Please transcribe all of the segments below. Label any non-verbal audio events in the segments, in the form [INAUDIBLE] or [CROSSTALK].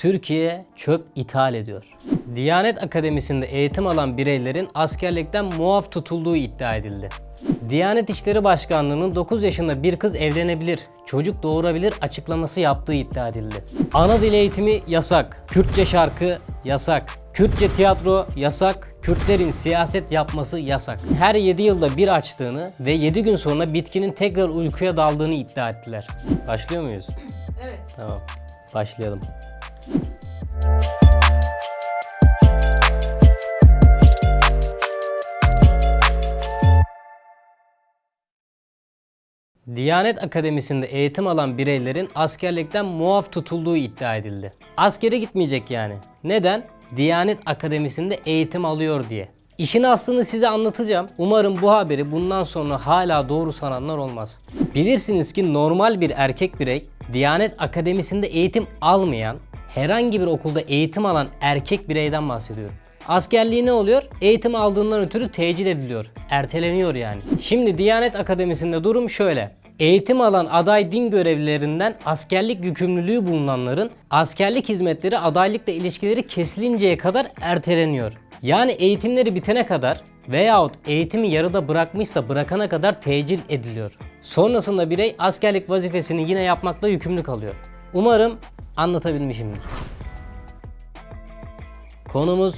Türkiye çöp ithal ediyor. Diyanet Akademisi'nde eğitim alan bireylerin askerlikten muaf tutulduğu iddia edildi. Diyanet İşleri Başkanlığı'nın 9 yaşında bir kız evlenebilir, çocuk doğurabilir açıklaması yaptığı iddia edildi. Ana dil eğitimi yasak, Kürtçe şarkı yasak, Kürtçe tiyatro yasak, Kürtlerin siyaset yapması yasak. Her 7 yılda bir açtığını ve 7 gün sonra bitkinin tekrar uykuya daldığını iddia ettiler. Başlıyor muyuz? Evet. Tamam. Başlayalım. Diyanet Akademisi'nde eğitim alan bireylerin askerlikten muaf tutulduğu iddia edildi. Askere gitmeyecek yani. Neden? Diyanet Akademisi'nde eğitim alıyor diye. İşin aslını size anlatacağım. Umarım bu haberi bundan sonra hala doğru sananlar olmaz. Bilirsiniz ki normal bir erkek birey Diyanet Akademisi'nde eğitim almayan, herhangi bir okulda eğitim alan erkek bireyden bahsediyorum. Askerliği ne oluyor? Eğitim aldığından ötürü tecil ediliyor. Erteleniyor yani. Şimdi Diyanet Akademisi'nde durum şöyle. Eğitim alan aday din görevlilerinden askerlik yükümlülüğü bulunanların askerlik hizmetleri adaylıkla ilişkileri kesilinceye kadar erteleniyor. Yani eğitimleri bitene kadar veyahut eğitimi yarıda bırakmışsa bırakana kadar tecil ediliyor. Sonrasında birey askerlik vazifesini yine yapmakla yükümlü kalıyor. Umarım anlatabilmişimdir. Konumuz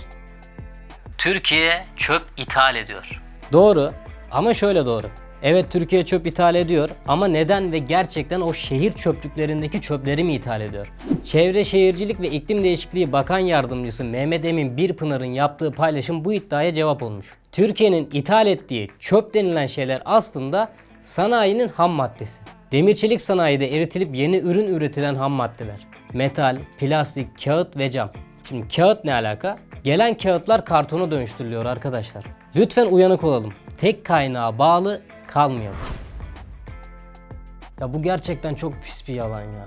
Türkiye çöp ithal ediyor. Doğru ama şöyle doğru. Evet Türkiye çöp ithal ediyor ama neden ve gerçekten o şehir çöplüklerindeki çöpleri mi ithal ediyor? Çevre Şehircilik ve İklim Değişikliği Bakan Yardımcısı Mehmet Emin Birpınar'ın yaptığı paylaşım bu iddiaya cevap olmuş. Türkiye'nin ithal ettiği çöp denilen şeyler aslında sanayinin ham maddesi. Demir çelik sanayide eritilip yeni ürün üretilen ham maddeler. Metal, plastik, kağıt ve cam. Şimdi kağıt ne alaka? Gelen kağıtlar kartona dönüştürülüyor arkadaşlar. Lütfen uyanık olalım. Tek kaynağa bağlı kalmayalım. Ya bu gerçekten çok pis bir yalan ya.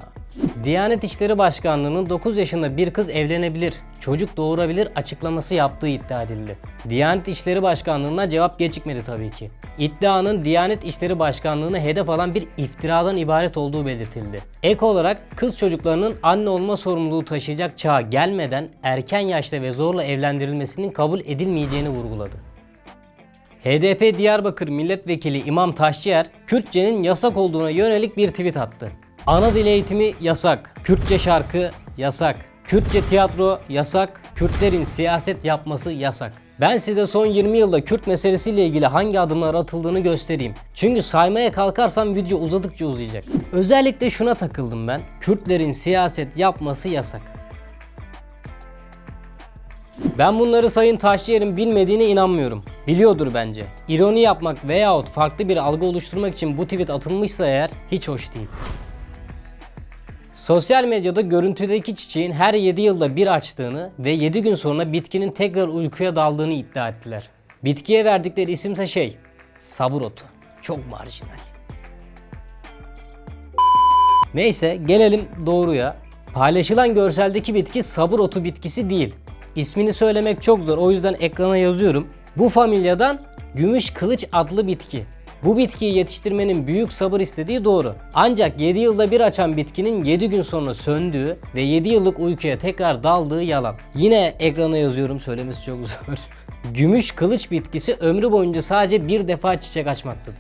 Diyanet İşleri Başkanlığı'nın 9 yaşında bir kız evlenebilir, çocuk doğurabilir açıklaması yaptığı iddia edildi. Diyanet İşleri Başkanlığı'na cevap gecikmedi tabii ki. İddianın Diyanet İşleri Başkanlığı'nı hedef alan bir iftiradan ibaret olduğu belirtildi. Ek olarak kız çocuklarının anne olma sorumluluğu taşıyacak çağa gelmeden erken yaşta ve zorla evlendirilmesinin kabul edilmeyeceğini vurguladı. HDP Diyarbakır Milletvekili İmam Taşçıyer, Kürtçenin yasak olduğuna yönelik bir tweet attı. Ana dil eğitimi yasak, Kürtçe şarkı yasak, Kürtçe tiyatro yasak, Kürtlerin siyaset yapması yasak. Ben size son 20 yılda Kürt meselesiyle ilgili hangi adımlar atıldığını göstereyim. Çünkü saymaya kalkarsam video uzadıkça uzayacak. Özellikle şuna takıldım ben. Kürtlerin siyaset yapması yasak. Ben bunları Sayın Taşçıyer'in bilmediğine inanmıyorum. Biliyordur bence. İroni yapmak veyahut farklı bir algı oluşturmak için bu tweet atılmışsa eğer hiç hoş değil. Sosyal medyada görüntüdeki çiçeğin her 7 yılda bir açtığını ve 7 gün sonra bitkinin tekrar uykuya daldığını iddia ettiler. Bitkiye verdikleri isimse şey, sabır otu. Çok marjinal. Neyse gelelim doğruya. Paylaşılan görseldeki bitki sabır otu bitkisi değil. İsmini söylemek çok zor o yüzden ekrana yazıyorum. Bu familyadan gümüş kılıç adlı bitki. Bu bitkiyi yetiştirmenin büyük sabır istediği doğru. Ancak 7 yılda bir açan bitkinin 7 gün sonra söndüğü ve 7 yıllık uykuya tekrar daldığı yalan. Yine ekrana yazıyorum söylemesi çok zor. [LAUGHS] Gümüş kılıç bitkisi ömrü boyunca sadece bir defa çiçek açmaktadır.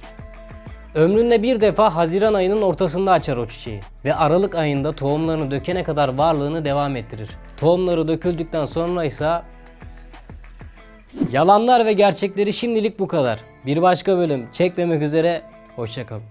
Ömründe bir defa Haziran ayının ortasında açar o çiçeği ve Aralık ayında tohumlarını dökene kadar varlığını devam ettirir. Tohumları döküldükten sonra ise Yalanlar ve gerçekleri şimdilik bu kadar. Bir başka bölüm çekmemek üzere hoşçakalın.